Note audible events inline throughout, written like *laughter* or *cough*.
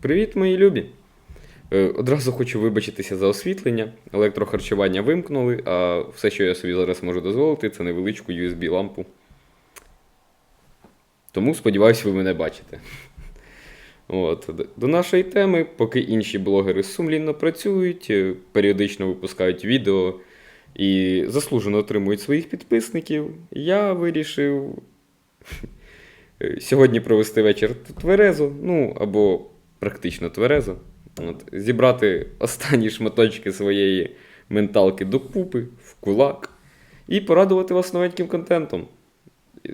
Привіт, мої любі! Е, Одразу хочу вибачитися за освітлення. Електрохарчування вимкнули, а все, що я собі зараз можу дозволити, це невеличку USB-лампу. Тому сподіваюся, ви мене бачите. От. До нашої теми, поки інші блогери сумлінно працюють, е, періодично випускають відео і заслужено отримують своїх підписників, я вирішив *laughs* сьогодні провести вечір тверезо, ну або практично тверезо. От, зібрати останні шматочки своєї менталки докупи в кулак і порадувати вас новеньким контентом.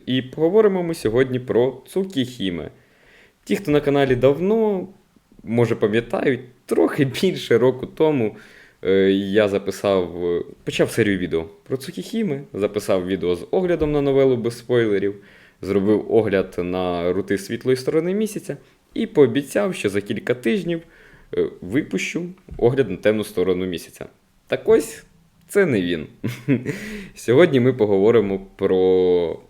І поговоримо ми сьогодні про Цукіхіме. Ті, хто на каналі давно, може пам'ятають, трохи більше року тому я записав, е, почав серію відео про Цукіхіме, записав відео з оглядом на новелу без спойлерів, зробив огляд на рути світлої сторони місяця і пообіцяв, що за кілька тижнів е, випущу огляд на темну сторону місяця. Так ось це не він. *laughs* Сьогодні ми поговоримо про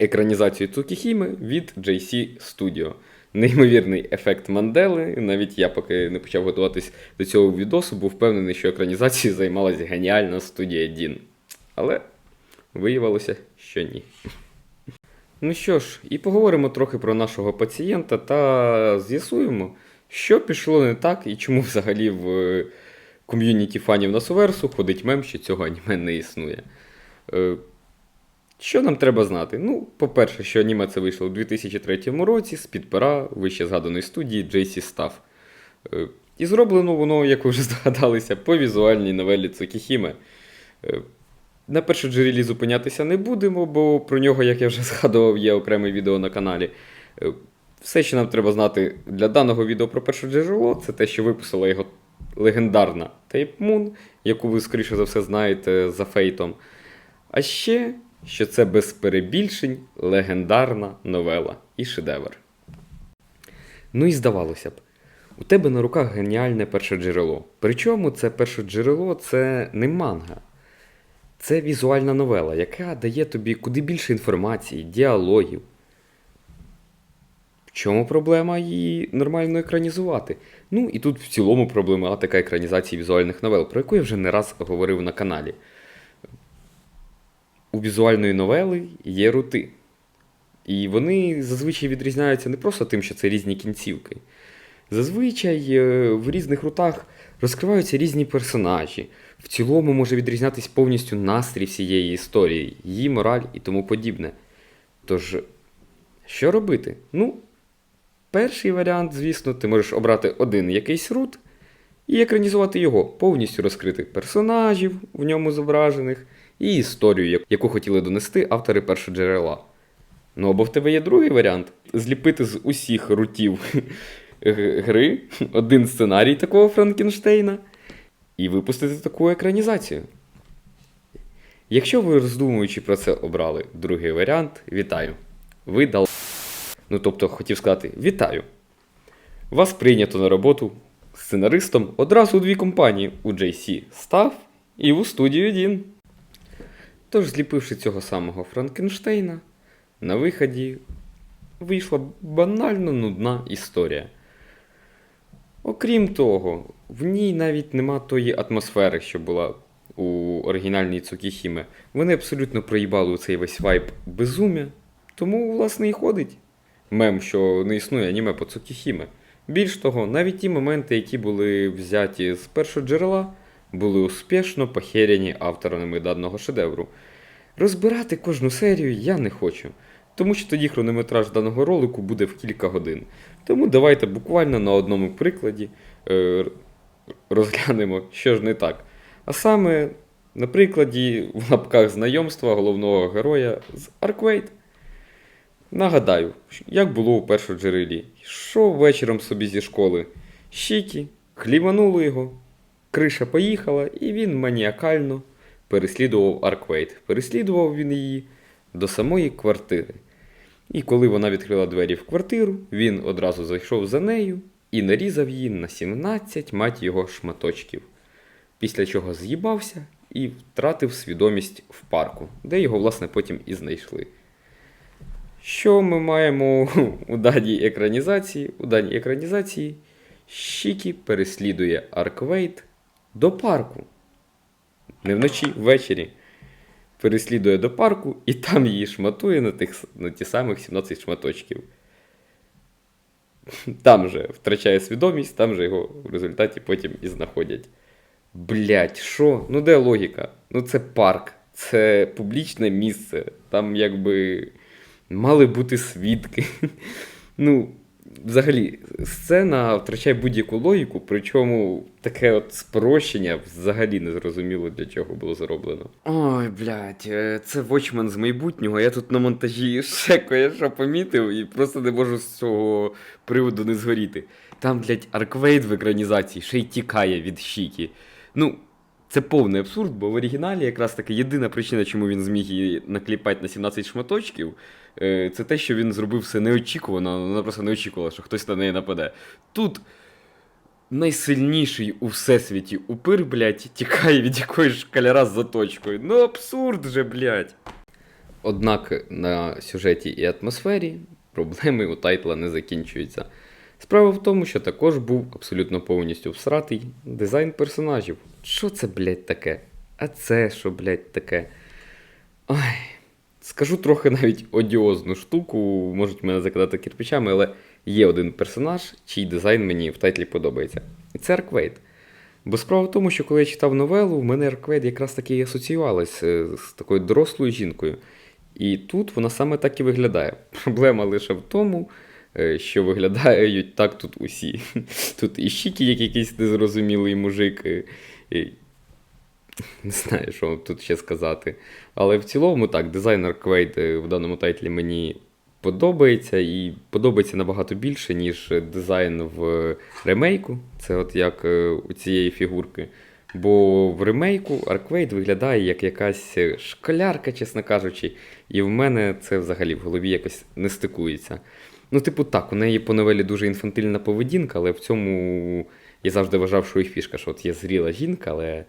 екранізацію Цукіхіми від JC Studio. Неймовірний ефект Мандели. Навіть я, поки не почав готуватись до цього відосу, був впевнений, що екранізацією займалася геніальна студія Дін. Але виявилося, що ні. Ну що ж, і поговоримо трохи про нашого пацієнта та з'ясуємо, що пішло не так і чому взагалі в е, ком'юніті фанів Насуверсу ходить мем, що цього аніме не існує. Що нам треба знати? Ну, по-перше, що аніме це вийшло у 2003 році з-під пера вище згаданої студії JC Staff. Е, І зроблено воно, як ви вже *laughs* здогадалися, по візуальній новелі Цукіхіме. Е, На першоджерелі зупинятися не будемо, бо про нього, як я вже *laughs* згадував, є окреме відео на каналі. Е, Все, що нам треба знати для даного відео про перше джерело, це те, що виписала його легендарна Tape Moon, яку ви, скоріше за все, знаєте за фейтом. А ще, що це без перебільшень легендарна новела і шедевр. Ну і здавалося б, у тебе на руках геніальне перше джерело. Причому це перше джерело це не манга. Це візуальна новела, яка дає тобі куди більше інформації, діалогів. В чому проблема її нормально екранізувати? Ну і тут в цілому проблематика екранізації візуальних новел, про яку я вже не раз говорив на каналі. У візуальної новели є рути. І вони зазвичай відрізняються не просто тим, що це різні кінцівки. Зазвичай е, в різних рутах розкриваються різні персонажі. В цілому може відрізнятись повністю настрій всієї історії, її мораль і тому подібне. Тож, що робити? Ну, перший варіант, звісно, ти можеш обрати один якийсь рут і екранізувати його, повністю розкрити персонажів в ньому зображених і історію, яку хотіли донести автори першоджерела. Ну або в тебе є другий варіант зліпити з усіх рутів *laughs* гри один сценарій такого Франкенштейна і випустити таку екранізацію. Якщо ви роздумуючи про це обрали другий варіант, вітаю. Ви дал. Ну тобто хотів сказати вітаю. Вас прийнято на роботу сценаристом одразу у дві компанії у JC Staff і у студію Дін. Тож, зліпивши цього самого Франкенштейна, на виході вийшла банально нудна історія. Окрім того, в ній навіть нема тої атмосфери, що була у оригінальній Цукіхіме. Вони абсолютно проїбали цей весь вайб безумя, тому, власне, і ходить мем, що не існує аніме по Цукіхіме. Більш того, навіть ті моменти, які були взяті з першого джерела, були успішно похеряні авторами даного шедевру. Розбирати кожну серію я не хочу, тому що тоді хронометраж даного ролику буде в кілька годин. Тому давайте буквально на одному прикладі е, розглянемо, що ж не так. А саме на прикладі в лапках знайомства головного героя з Арквейт. Нагадаю, як було у першому джерелі. Йшов вечором собі зі школи. Щікі, хлівануло його, криша поїхала, і він маніакально переслідував Арквейт. Переслідував він її до самої квартири. І коли вона відкрила двері в квартиру, він одразу зайшов за нею і нарізав її на 17 мать його шматочків. Після чого з'їбався і втратив свідомість в парку, де його, власне, потім і знайшли. Що ми маємо у даній екранізації? У даній екранізації Шікі переслідує Арквейт до парку. Не вночі, ввечері. Переслідує до парку і там її шматує на, тих, на ті самих 17 шматочків. Там же втрачає свідомість, там же його в результаті потім і знаходять. Блять, що? Ну де логіка? Ну це парк, це публічне місце. Там якби мали бути свідки. *laughs* Ну, взагалі, сцена втрачає будь-яку логіку, причому таке от спрощення взагалі не зрозуміло для чого було зроблено. Ой, блядь, е, це Watchmen з майбутнього. Я тут на монтажі ще кое-що помітив і просто не можу з цього приводу не згоріти. Там, блядь, Арквейд в екранізації ще й тікає від Шікі. Ну, це повний абсурд, бо в оригіналі якраз таки єдина причина, чому він зміг її накліпати на 17 шматочків, е, це те, що він зробив все неочікувано, вона просто не очікувала, що хтось на неї нападе. Тут найсильніший у всесвіті упир, блядь, тікає від якоїсь шкаляра з заточкою. Ну, абсурд же, блядь. Однак на сюжеті і атмосфері проблеми у тайтла не закінчуються. Справа в тому, що також був абсолютно повністю всратий дизайн персонажів. Що це, блядь, таке? А це що, блядь, таке? Ой, скажу трохи навіть одіозну штуку, можуть мене закидати кирпичами, але є один персонаж, чий дизайн мені в тайтлі подобається. І це Арквейд. Бо справа в тому, що коли я читав новелу, в мене Арквейд якраз таки і асоціювалась е, з такою дорослою жінкою. І тут вона саме так і виглядає. *laughs* Проблема лише в тому, що виглядають так тут усі. Тут і Щікі, як якийсь незрозумілий мужик. е, і- Не знаю, що тут ще сказати. Але в цілому так, дизайн Арквейд е, в даному тайтлі мені подобається і подобається набагато більше, ніж дизайн в ремейку. Це от як е, у цієї фігурки. Бо в ремейку Арквейд виглядає як якась школярка, чесно кажучи, і в мене це взагалі в голові якось не стикується. Ну, типу, так, у неї по новелі дуже інфантильна поведінка, але в цьому я завжди вважав, що їх фішка, що от є зріла жінка, але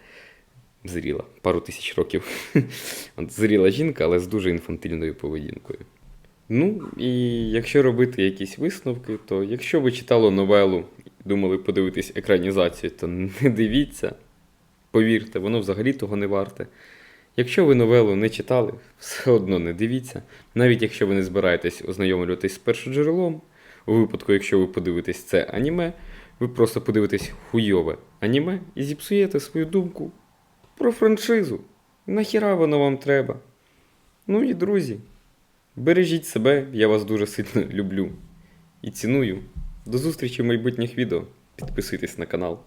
зріла, пару тисяч років. *laughs* От зріла жінка, але з дуже інфантильною поведінкою. Ну, і якщо робити якісь висновки, то якщо ви читали новелу і думали подивитись екранізацію, то *laughs* не дивіться. Повірте, воно взагалі того не варте. Якщо ви новелу не читали, все одно не дивіться. Навіть якщо ви не збираєтесь ознайомлюватись з першоджерелом, у випадку, якщо ви подивитесь це аніме, ви просто подивитесь хуйове аніме і зіпсуєте свою думку про франшизу. Нахіра воно вам треба? Ну і друзі, бережіть себе, я вас дуже сильно *laughs* люблю і ціную. До зустрічі в майбутніх відео. Підписуйтесь на канал.